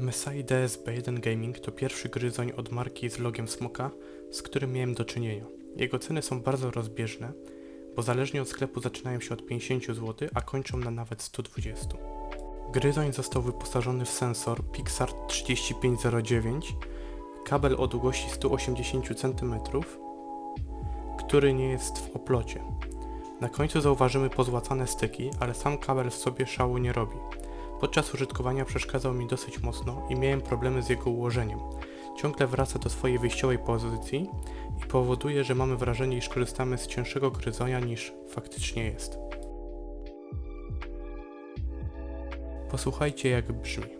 MSI DSB1 Gaming to pierwszy gryzoń od marki z logiem smoka, z którym miałem do czynienia. Jego ceny są bardzo rozbieżne, bo zależnie od sklepu zaczynają się od 50 zł, a kończą na nawet 120. Gryzoń został wyposażony w sensor Pixar 3509, kabel o długości 180 cm, który nie jest w oplocie. Na końcu zauważymy pozłacane styki, ale sam kabel w sobie szału nie robi. Podczas użytkowania przeszkadzał mi dosyć mocno i miałem problemy z jego ułożeniem. Ciągle wraca do swojej wyjściowej pozycji i powoduje, że mamy wrażenie, iż korzystamy z cięższego gryzonia niż faktycznie jest. Posłuchajcie jak brzmi.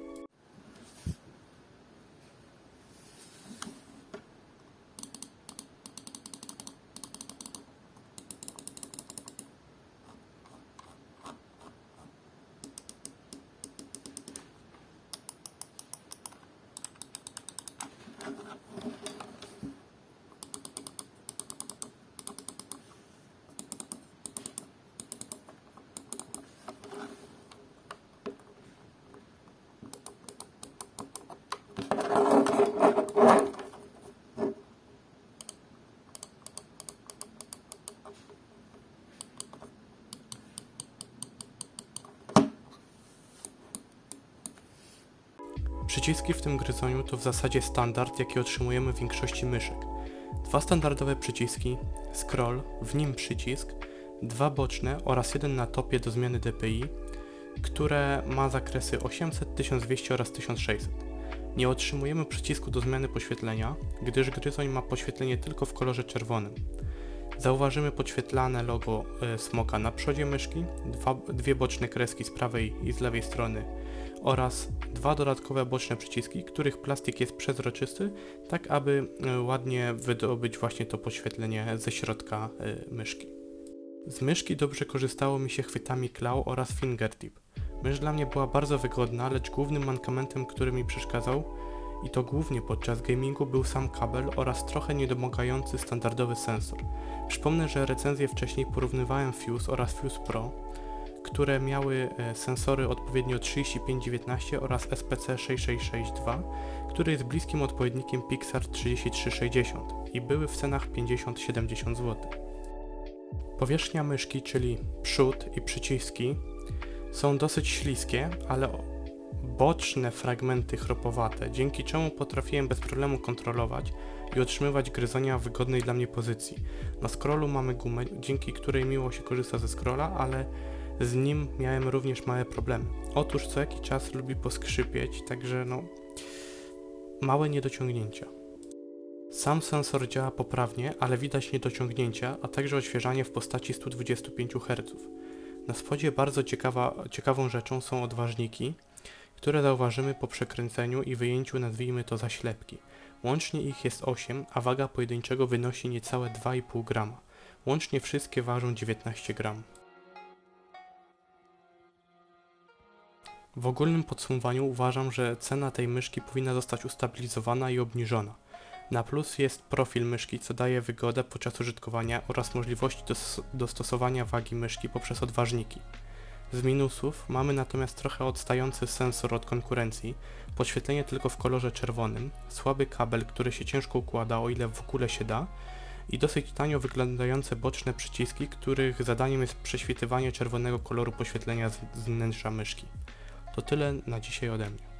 Przyciski w tym gryzoniu to w zasadzie standard, jaki otrzymujemy w większości myszek. Dwa standardowe przyciski, scroll, w nim przycisk, dwa boczne oraz jeden na topie do zmiany DPI, które ma zakresy 800, 1200 oraz 1600. Nie otrzymujemy przycisku do zmiany poświetlenia, gdyż gryzoń ma poświetlenie tylko w kolorze czerwonym. Zauważymy podświetlane logo e, smoka na przodzie myszki, dwa, dwie boczne kreski z prawej i z lewej strony oraz dwa dodatkowe boczne przyciski, których plastik jest przezroczysty, tak aby e, ładnie wydobyć właśnie to podświetlenie ze środka e, myszki. Z myszki dobrze korzystało mi się chwytami claw oraz fingertip. Mysz dla mnie była bardzo wygodna, lecz głównym mankamentem, który mi przeszkadzał i to głównie podczas gamingu był sam kabel oraz trochę niedomagający standardowy sensor. Przypomnę, że recenzję wcześniej porównywałem Fuse oraz Fuse Pro, które miały e, sensory odpowiednio 3519 oraz SPC 6662, który jest bliskim odpowiednikiem Pixar 3360 i były w cenach 50-70 zł. Powierzchnia myszki, czyli przód i przyciski, są dosyć śliskie, ale boczne fragmenty chropowate, dzięki czemu potrafiłem bez problemu kontrolować i otrzymywać gryzonia w wygodnej dla mnie pozycji. Na scrollu mamy gumę, dzięki której miło się korzysta ze scrolla, ale z nim miałem również małe problemy. Otóż co jakiś czas lubi poskrzypieć, także no małe niedociągnięcia. Sam sensor działa poprawnie, ale widać niedociągnięcia, a także odświeżanie w postaci 125 Hz. Na spodzie bardzo ciekawa, ciekawą rzeczą są odważniki, które zauważymy po przekręceniu i wyjęciu nazwijmy to zaślepki. Łącznie ich jest 8, a waga pojedynczego wynosi niecałe 2,5 grama. Łącznie wszystkie ważą 19 gram. W ogólnym podsumowaniu uważam, że cena tej myszki powinna zostać ustabilizowana i obniżona. Na plus jest profil myszki, co daje wygodę podczas użytkowania oraz możliwości dos- dostosowania wagi myszki poprzez odważniki. Z minusów mamy natomiast trochę odstający sensor od konkurencji, podświetlenie tylko w kolorze czerwonym, słaby kabel, który się ciężko układa, o ile w ogóle się da, i dosyć tanio wyglądające boczne przyciski, których zadaniem jest prześwitywanie czerwonego koloru poświetlenia z wnętrza myszki. To tyle na dzisiaj ode mnie.